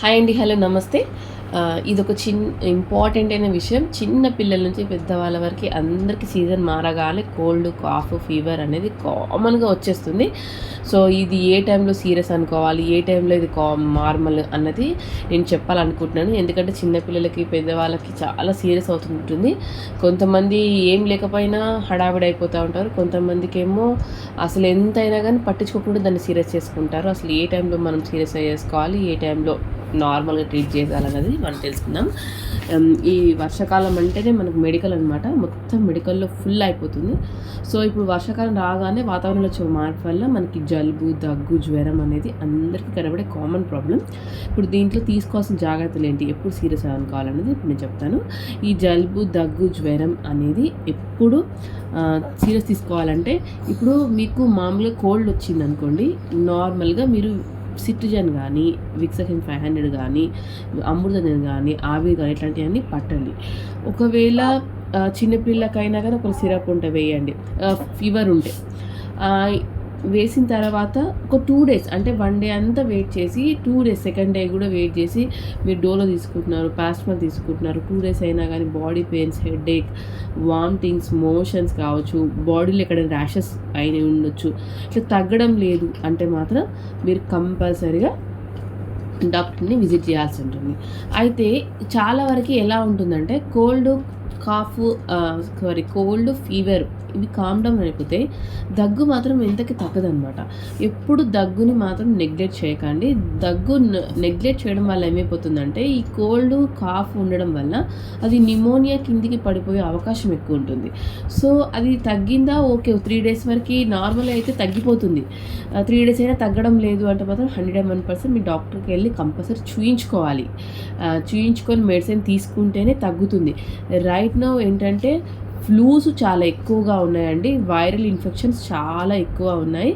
Hi అండి hello నమస్తే. ఇది ఒక చిన్న ఇంపార్టెంట్ అయిన విషయం. చిన్న పిల్లల నుంచి పెద్దవాళ్ళ వరకు అందరికీ సీజన్ మారగానే కోల్డ్ కాఫ్ ఫీవర్ అనేది కామన్గా వచ్చేస్తుంది. సో ఇది ఏ టైంలో సీరియస్ అనుకోవాలి ఏ టైంలో ఇది కా నార్మల్ అన్నది నేను చెప్పాలనుకుంటున్నాను. ఎందుకంటే చిన్నపిల్లలకి పెద్దవాళ్ళకి చాలా సీరియస్ అవుతుంటుంది. కొంతమంది ఏం లేకపోయినా హడావిడి అయిపోతూ ఉంటారు. కొంతమందికి ఏమో అసలు ఎంతైనా కానీ పట్టించుకోకుండా దాన్ని సీరియస్ చేసుకుంటారు. అసలు ఏ టైంలో మనం సీరియస్ చేసుకోవాలి ఏ టైంలో నార్మల్గా ట్రీట్ చేయాలన్నది మనం తెలుసుకుందాం. ఈ వర్షాకాలం అంటేనే మనకు మెడికల్ అనమాట మొత్తం మెడికల్లో ఫుల్ అయిపోతుంది. సో ఇప్పుడు వర్షాకాలం రాగానే వాతావరణంలో వచ్చే మార్పు వల్ల మనకి జలుబు దగ్గు జ్వరం అనేది అందరికీ కనబడే కామన్ ప్రాబ్లం ఇప్పుడు దీంట్లో తీసుకోవాల్సిన జాగ్రత్తలు ఏంటి? ఎప్పుడు సీరియస్ అనుకోవాలనేది ఇప్పుడు నేను చెప్తాను. ఈ జలుబు దగ్గు జ్వరం అనేది ఎప్పుడు సీరియస్ తీసుకోవాలంటే ఇప్పుడు మీకు మామూలుగా కోల్డ్ వచ్చింది అనుకోండి నార్మల్గా మీరు సిట్రిజన్ కానీ విక్సహిన్ ఫైవ్ హండ్రెడ్ కానీ అమృతజన్ కానీ ఆవిరి కానీ ఇట్లాంటివన్నీ పట్టండి. ఒకవేళ చిన్నపిల్లకైనా కానీ ఒక సిరప్ ఉంటే వేయండి. ఫీవర్ ఉంటే. వేసిన తర్వాత ఒక టూ డేస్ అంటే వన్ డే అంతా వెయిట్ చేసి టూ డేస్ సెకండ్ డే కూడా వెయిట్ చేసి మీరు డోలో తీసుకుంటున్నారు పాస్మల్ తీసుకుంటున్నారు. టూ డేస్ అయినా కానీ body pains headache vomitings motions కావచ్చు బాడీలో ఎక్కడ ర్యాషెస్ అయిన ఉండొచ్చు. ఇట్లా తగ్గడం లేదు అంటే మాత్రం మీరు కంపల్సరీగా డాక్టర్ని విజిట్ చేయాల్సి ఉంటుంది. అయితే చాలా వరకు ఎలా ఉంటుందంటే cold cough sorry cold fever ఇవి కామ్ డౌన్ అయిపోతే దగ్గు మాత్రం ఎంతకి తగ్గదనమాట ఎప్పుడు దగ్గుని మాత్రం నెగ్లెక్ట్ చేయకండి. దగ్గు నెగ్లెక్ట్ చేయడం వల్ల ఏమైపోతుందంటే ఈ కోల్డ్ కాఫ్ ఉండడం వల్ల అది నిమోనియా కిందికి పడిపోయే అవకాశం ఎక్కువ ఉంటుంది. సో అది తగ్గిందా? ఓకే త్రీ డేస్ వరకు నార్మల్ అయితే తగ్గిపోతుంది. త్రీ డేస్ అయినా తగ్గడం లేదు అంటే మాత్రం హండ్రెడ్ అండ్ వన్ పర్సెంట్ మీ డాక్టర్కి వెళ్ళి కంపల్సరీ చూయించుకోవాలి. చూయించుకొని మెడిసిన్ తీసుకుంటేనే తగ్గుతుంది. రైట్ నౌ ఏంటంటే ఫ్లూస్ చాలా ఎక్కువగా ఉన్నాయండి. వైరల్ ఇన్ఫెక్షన్స్ చాలా ఎక్కువ ఉన్నాయి.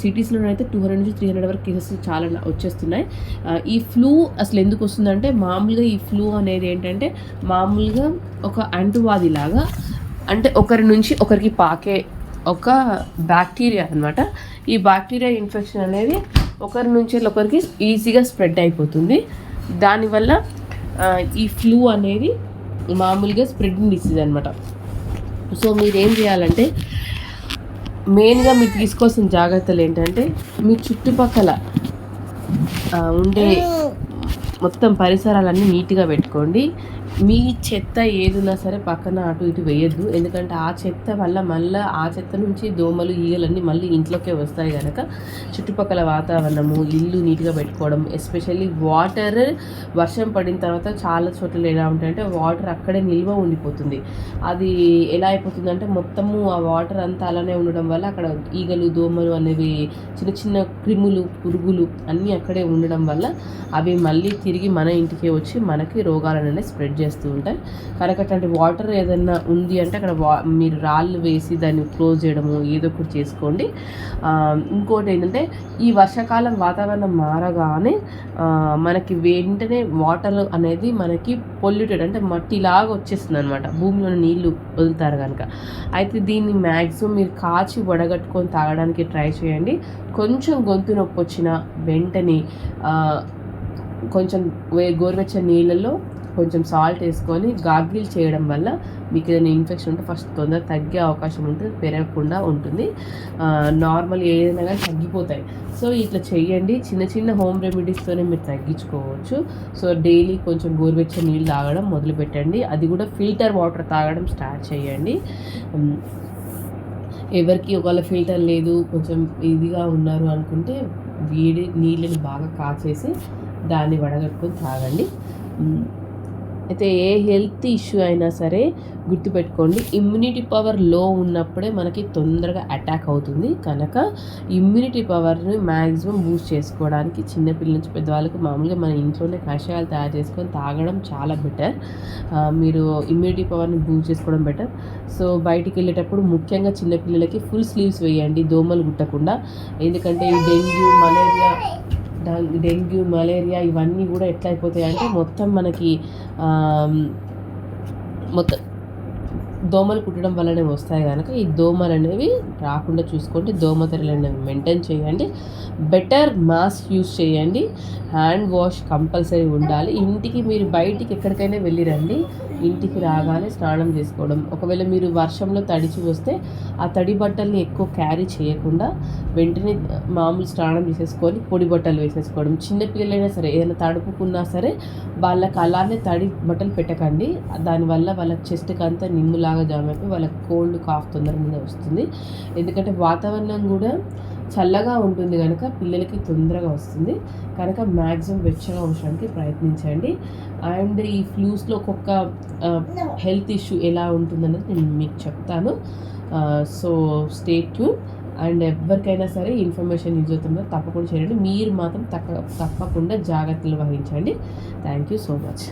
సిటీస్లో అయితే టూ హండ్రెడ్ నుంచి త్రీ హండ్రెడ్ వరకు కేసెస్ చాలా వచ్చేస్తున్నాయి. ఈ ఫ్లూ అసలు ఎందుకు వస్తుందంటే మామూలుగా ఈ ఫ్లూ అనేది ఏంటంటే మామూలుగా ఒక అంటువాది లాగా అంటే ఒకరి నుంచి ఒకరికి పాకే ఒక బ్యాక్టీరియా అన్నమాట. ఈ బ్యాక్టీరియా ఇన్ఫెక్షన్ అనేది ఒకరి నుంచి ఒకరికి ఈజీగా స్ప్రెడ్ అయిపోతుంది. దానివల్ల ఈ ఫ్లూ అనేది మామూలుగా స్ప్రెడ్ డిసీజ్ అనమాట సో మీరు ఏం చేయాలంటే మెయిన్గా మీరు తీసుకోవాల్సిన జాగ్రత్తలు ఏంటంటే మీ చుట్టుపక్కల ఉండే మొత్తం పరిసరాలన్నీ నీట్గా పెట్టుకోండి. మీ చెత్త ఏదున్నా సరే పక్కన అటు ఇటు వేయద్దు. ఎందుకంటే ఆ చెత్త వల్ల మళ్ళీ ఆ చెత్త నుంచి దోమలు ఈగలన్నీ మళ్ళీ ఇంట్లోకే వస్తాయి కనుక చుట్టుపక్కల వాతావరణము ఇల్లు నీట్గా పెట్టుకోవడం ఎస్పెషల్లీ వాటర్ వర్షం పడిన తర్వాత చాలా చోట్ల ఎలా ఉంటాయంటే వాటర్ అక్కడే నిల్వ ఉండిపోతుంది. అది ఎలా అయిపోతుందంటే మొత్తము ఆ వాటర్ అంతా అలానే ఉండడం వల్ల అక్కడ ఈగలు దోమలు అనేవి చిన్న చిన్న క్రిములు పురుగులు అన్నీ అక్కడే ఉండడం వల్ల అవి మళ్ళీ తిరిగి మన ఇంటికే వచ్చి మనకి రోగాలను స్ప్రెడ్ స్ప్రెడ్ చేస్తూ ఉంటాయి. కనుక అట్లాంటి వాటర్ ఏదైనా ఉంది అంటే అక్కడ వా మీరు రాళ్ళు వేసి దాన్ని క్లోజ్ చేయడము ఏదో ఒకటి చేసుకోండి. ఇంకోటి ఏంటంటే ఈ వర్షాకాలం వాతావరణం మారగానే మనకి వెంటనే వాటర్ అనేది మనకి పొల్యూటెడ్ అంటే మట్టిలాగా వచ్చేస్తుంది అనమాట భూమిలో నీళ్ళు వదులుతారు కనుక. అయితే దీన్ని మ్యాక్సిమం మీరు కాచి వడగట్టుకొని తాగడానికి ట్రై చేయండి. కొంచెం గొంతు నొప్పి వచ్చిన వెంటనే కొంచెం వే- గోరువెచ్చని నీళ్ళల్లో కొంచెం సాల్ట్ వేసుకొని గార్గిల్ చేయడం వల్ల మీకు ఏదైనా ఇన్ఫెక్షన్ ఉంటే ఫస్ట్ తొందరగా తగ్గే అవకాశం ఉంటుంది పెరగకుండా ఉంటుంది. నార్మల్ ఏదైనా కానీ తగ్గిపోతాయి. సో ఇట్లా చేయండి చిన్న చిన్న హోమ్ రెమెడీస్తోనే మీరు తగ్గించుకోవచ్చు. సో డైలీ కొంచెం గోరువెచ్చని నీళ్ళు తాగడం మొదలుపెట్టండి. అది కూడా ఫిల్టర్ వాటర్ తాగడం స్టార్ట్ చేయండి. ఎవరికి ఒకవేళ ఫిల్టర్ లేదు కొంచెం ఇదిగా ఉన్నారు అనుకుంటే వేడి నీళ్ళని బాగా కాచేసి దాన్ని వడగట్టుకొని తాగండి. అయితే ఏ హెల్త్ ఇష్యూ అయినా సరే గుర్తుపెట్టుకోండి ఇమ్యూనిటీ పవర్లో ఉన్నప్పుడే మనకి తొందరగా అటాక్ అవుతుంది. కనుక ఇమ్యూనిటీ పవర్ని మ్యాక్సిమం బూస్ట్ చేసుకోవడానికి చిన్నపిల్లల నుంచి పెద్దవాళ్ళకి మామూలుగా మన ఇంట్లోనే కషాయాలు తయారు చేసుకొని తాగడం చాలా బెటర్. మీరు ఇమ్యూనిటీ పవర్ని బూస్ట్ చేసుకోవడం బెటర్. సో బయటికి వెళ్ళేటప్పుడు ముఖ్యంగా చిన్నపిల్లలకి ఫుల్ స్లీవ్స్ వేయండి దోమలు గుట్టకుండా. ఎందుకంటే ఈ డెంగ్యూ మలేరియా డెంగ్యూ మలేరియా ఇవన్నీ కూడా ఎట్లా అయిపోతాయి అంటే మొత్తం మనకి మొత్తం దోమలు కుట్టడం వల్లనే వస్తాయి కనుక ఈ దోమలు అనేవి రాకుండా చూసుకోండి. దోమతెరలు అనేవి మెయింటైన్ చేయండి. బెటర్ మాస్క్ యూస్ చేయండి. హ్యాండ్ వాష్ కంపల్సరీ ఉండాలి. ఇంటికి మీరు బయటికి ఎక్కడికైనా వెళ్ళిరండి. ఇంటికి రాగానే స్నానం చేసుకోవడం. ఒకవేళ మీరు వర్షంలో తడిచి వస్తే ఆ తడి బట్టల్ని ఎక్కువ క్యారీ చేయకుండా వెంటనే మామూలు స్నానం చేసేసుకొని పొడి బట్టలు వేసేసుకోవడం. చిన్నపిల్లలైనా సరే ఏదైనా తడుపుకున్నా సరే వాళ్ళకి అలానే తడి బట్టలు పెట్టకండి. దానివల్ల వాళ్ళ చెస్ట్కి అంతా నిమ్ములాగా జామైపోయి వాళ్ళకి కోల్డ్ కాఫ్ తొందరగానే వస్తుంది. ఎందుకంటే వాతావరణం కూడా చల్లగా ఉంటుంది కనుక పిల్లలకి తొందరగా వస్తుంది. కనుక మ్యాక్సిమం వెచ్చగా ఉంచడానికి ప్రయత్నించండి. అండ్ ఈ ఫ్లూస్లో ఒక్కొక్క హెల్త్ ఇష్యూ ఎలా ఉంటుందనేది నేను మీకు చెప్తాను. So state tune. అండ్ ఎవరికైనా సరే ఇన్ఫర్మేషన్ యూజ్ అవుతుందో తప్పకుండా చేయండి. మీరు మాత్రం తప్ప తప్పకుండా జాగ్రత్తలు వహించండి. Thank you so much.